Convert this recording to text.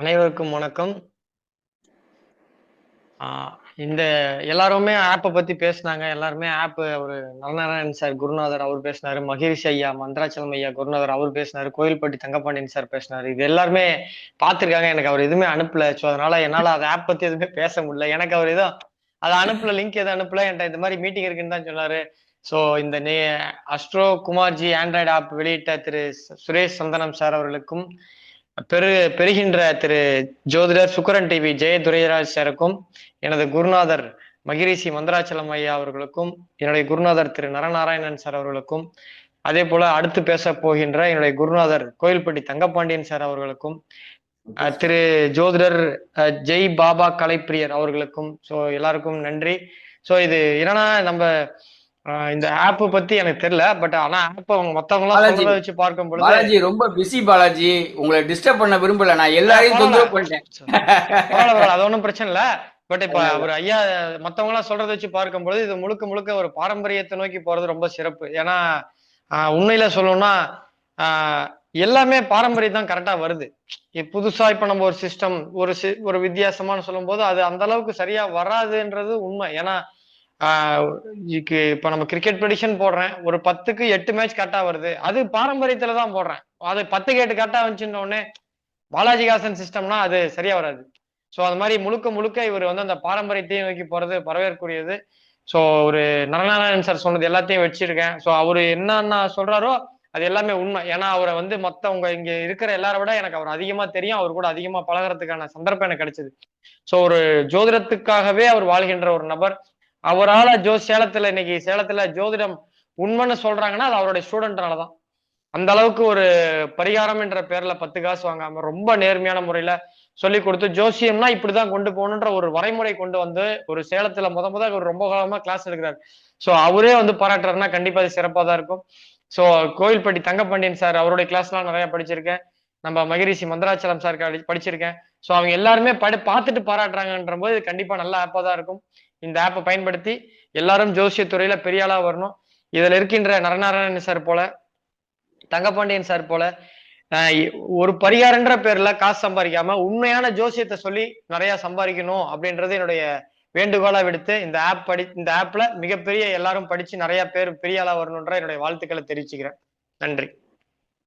அனைவருக்கும் வணக்கம். இந்த எல்லாருமே ஆப்பை பத்தி பேசுனாங்க. எல்லாருமே ஆப் ஒரு நரநாராயணன் சார் குருநாதர் அவர் பேசினாரு. மகிஷ் ஐயா மந்திராச்சலம் ஐயா குருநாதர் அவர் பேசினாரு. கோயில்பட்டி தங்கப்பாண்டியன் சார் பேசினாரு. இது எல்லாருமே பார்த்திருக்காங்க எனக்கு அவர் எதுவுமே அனுப்பல. ஸோ அதனால என்னால அதை ஆப் பத்தி எதுவுமே பேச முடியல. எனக்கு அவர் ஏதோ அதை அனுப்பல லிங்க் எதுவும் அனுப்பல. என்கிட்ட இந்த மாதிரி மீட்டிங் இருக்குன்னு தான் சொன்னாரு. ஸோ இந்த நே அஸ்ட்ரோ குமார்ஜி ஆண்ட்ராய்டு ஆப் வெளியிட்ட திரு சுரேஷ் சந்தனம் சார் அவர்களுக்கும் பெரு பெறுகின்ற திரு ஜோதிடர் சுக்கரன் டிவி ஜெய துரைராஜ் சாருக்கும் எனது குருநாதர் மகிரிஷி மந்திராச்சலம் ஐயா அவர்களுக்கும் என்னுடைய குருநாதர் திரு நரநாராயணன் சார் அவர்களுக்கும் அதே போல அடுத்து பேச போகின்ற என்னுடைய குருநாதர் கோயில்பட்டி தங்கப்பாண்டியன் சார் அவர்களுக்கும் அஹ், திரு ஜோதிடர் ஜெய் பாபா கலைப்பிரியர் அவர்களுக்கும் ஸோ எல்லாருக்கும் நன்றி. ஸோ இது என்னன்னா நம்ம இந்த ஆப் பத்தி எனக்கு தெரியல பட் ஆனா ஆப் அவங்க மத்தவங்க வச்சு பார்க்கும் பொழுது பாலாஜி ரொம்ப பிஸி பாலாஜி. உங்களை டிஸ்டர்ப் பண்ண விரும்பல. நான் எல்லாரையும் தொந்தரவு பண்ணிட்டேன். அது ஒண்ணும் பிரச்சனை இல்ல. பட் இப்ப. ஒரு ஐயா மத்தவங்க எல்லாம் சொல்றத வச்சு பார்க்கும்போது இது முழுக்க முழுக்க ஒரு பாரம்பரியத்தை நோக்கி போறது ரொம்ப சிறப்பு. ஏன்னா உண்மையில சொல்லணும்னா ஆஹ், எல்லாமே பாரம்பரியம் தான் கரெக்டா வருது. புதுசா இப்ப நம்ம ஒரு சிஸ்டம் ஒரு ஒரு வித்தியாசமான சொல்லும்போது அது அந்த அளவுக்கு சரியா வராதுன்றது உண்மை. ஏன்னா இப்ப நம்ம கிரிக்கெட் ப்ரெடிஷன் போடுறேன். ஒரு பத்துக்கு எட்டு மேட்ச் கரெக்டா வருது. அது பாரம்பரியத்துல தான் போடுறேன். அது பத்துக்கு எட்டு கரெக்டா வந்துச்சுன்ன பாலாஜிகாசன் சிஸ்டம்னா அது சரியா வராது. ஸோ அது மாதிரி முழுக்க முழுக்க இவர் வந்து அந்த பாரம்பரியத்தையும் நோக்கி போறது வரவேற்கக்கூடியது ஸோ ஒரு நரநாராயணன் சார் சொன்னது எல்லாத்தையும் வச்சிருக்கேன். ஸோ அவர் என்னென்ன சொல்றாரோ அது எல்லாமே உண்மை. ஏன்னா அவரை வந்து மற்றவங்க இங்க இருக்கிற எல்லாரை விட எனக்கு அவர் அதிகமா தெரியும். அவர் கூட அதிகமா பழகுறதுக்கான சந்தர்ப்பம் எனக்கு கிடைச்சது. ஸோ ஒரு ஜோதிடத்துக்காகவே அவர் வாழ்கின்ற ஒரு நபர். அவரால ஜோ சேலத்துல இன்னைக்கு சேலத்துல ஜோதிடம் உண்மைன்னு சொல்றாங்கன்னா அது அவருடைய ஸ்டூடெண்ட்னால தான் அந்த அளவுக்கு ஒரு பரிகாரம் என்ற பேர்ல பத்து காசு வாங்காம ரொம்ப நேர்மையான முறையில சொல்லி கொடுத்து ஜோசியம்னா இப்படிதான் கொண்டு போகணுன்ற ஒரு வரைமுறை கொண்டு வந்து ஒரு சேலத்துல முத முத ஒரு ரொம்ப காலமா கிளாஸ் எடுக்கிறார். சோ அவரே வந்து பாராட்டுறாருன்னா கண்டிப்பா அது சிறப்பா தான் இருக்கும். சோ கோயில்பட்டி தங்கப்பாண்டியன் சார் அவருடைய கிளாஸ்லாம் நிறைய படிச்சிருக்கேன். நம்ம மகிரிஷி மந்திராச்சலம் சார் படிச்சிருக்கேன். சோ அவங்க எல்லாருமே படி பார்த்துட்டு பாராட்டுறாங்கன்ற போது கண்டிப்பா நல்ல ஆப்பா தான் இருக்கும். இந்த ஆப்பை பயன்படுத்தி எல்லாரும் ஜோசிய துறையில பெரிய ஆளா வரணும். இதுல இருக்கின்ற நரநாராயணன் சார் போல தங்கப்பாண்டியன் சார் போல ஒரு பரிகாரன்ற பேர்ல காசு சம்பாதிக்காம உண்மையான ஜோசியத்தை சொல்லி நிறைய சம்பாதிக்கணும் அப்படின்றது என்னுடைய வேண்டுகோளா விடுத்து இந்த ஆப் படி இந்த ஆப்ல மிகப்பெரிய எல்லாரும் படிச்சு நிறைய பேர் பெரிய ஆளா வரணுன்ற என்னுடைய வாழ்த்துக்களை தெரிவிச்சுக்கிறேன். நன்றி.